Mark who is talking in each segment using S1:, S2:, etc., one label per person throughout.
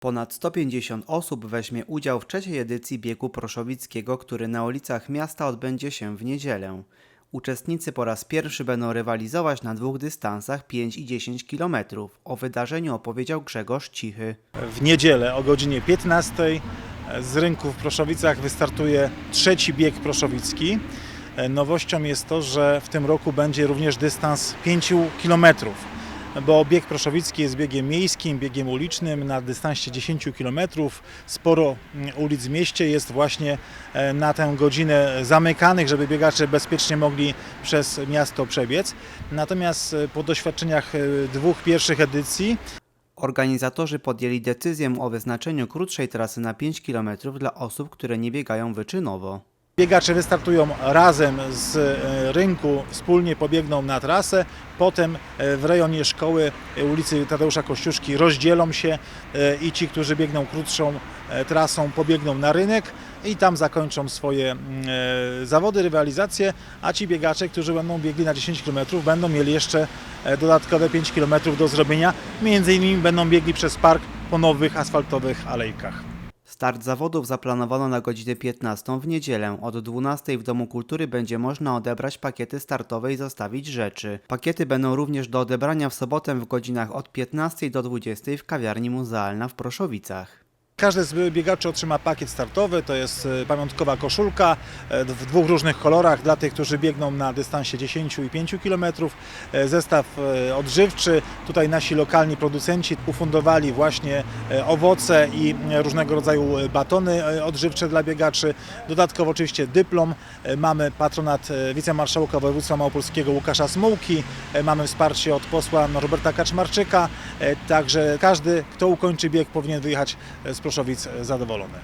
S1: Ponad 150 osób weźmie udział w trzeciej edycji biegu proszowickiego, który na ulicach miasta odbędzie się w niedzielę. Uczestnicy po raz pierwszy będą rywalizować na dwóch dystansach 5 i 10 km. O wydarzeniu opowiedział Grzegorz Cichy.
S2: W niedzielę o godzinie 15 z rynku w Proszowicach wystartuje trzeci bieg proszowicki. E, Nowością jest to, że w tym roku będzie również dystans 5 km, bo bieg proszowicki jest biegiem miejskim, biegiem ulicznym na dystansie 10 km. Sporo mm, ulic w mieście jest właśnie e, na tę godzinę zamykanych, żeby biegacze bezpiecznie mogli przez miasto przebiec. Natomiast e, po doświadczeniach e, dwóch pierwszych edycji
S1: Organizatorzy podjęli decyzję o wyznaczeniu krótszej trasy na 5 km dla osób, które nie biegają wyczynowo.
S2: Biegacze wystartują razem z e, rynku, wspólnie pobiegną na trasę, potem e, w rejonie szkoły e, ulicy Tadeusza Kościuszki rozdzielą się i ci, którzy biegną krótszą trasą pobiegną na rynek i tam zakończą swoje mm, zawody, rywalizacje, a ci biegacze, którzy będą biegli na 10 km będą mieli jeszcze dodatkowe 5 km do zrobienia, między innymi będą biegli przez park po nowych asfaltowych alejkach.
S1: Start zawodów zaplanowano na godzinę 15 w niedzielę. Od 12 w Domu Kultury będzie można odebrać pakiety startowe i zostawić rzeczy. Pakiety będą również do odebrania w sobotę w godzinach od 15 do 20 w kawiarni muzealna w Proszowicach.
S2: Każdy z biegaczy otrzyma pakiet startowy, to jest e, pamiątkowa koszulka e, w dwóch różnych kolorach dla tych, którzy biegną na dystansie 10 i 5 km. E, Zestaw e, odżywczy, tutaj nasi lokalni producenci ufundowali właśnie owoce i różnego rodzaju batony odżywcze dla biegaczy. Dodatkowo oczywiście dyplom, mamy patronat wicemarszałka województwa małopolskiego Łukasza Smułki, mamy wsparcie od posła Roberta Kaczmarczyka, także każdy, kto ukończy bieg powinien wyjechać z Proszowic e, zadowolony.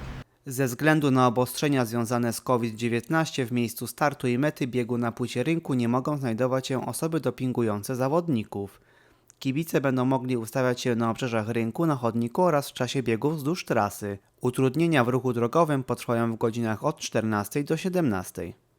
S1: Ze względu na obostrzenia związane z COVID-19 w miejscu startu i mety biegu na płycie rynku nie mogą znajdować się osoby dopingujące zawodników. Kibice będą mogli ustawiać się na obrzeżach rynku, na chodniku oraz w czasie biegów wzdłuż trasy. Utrudnienia w ruchu drogowym potrwają w godzinach od 14 do 17.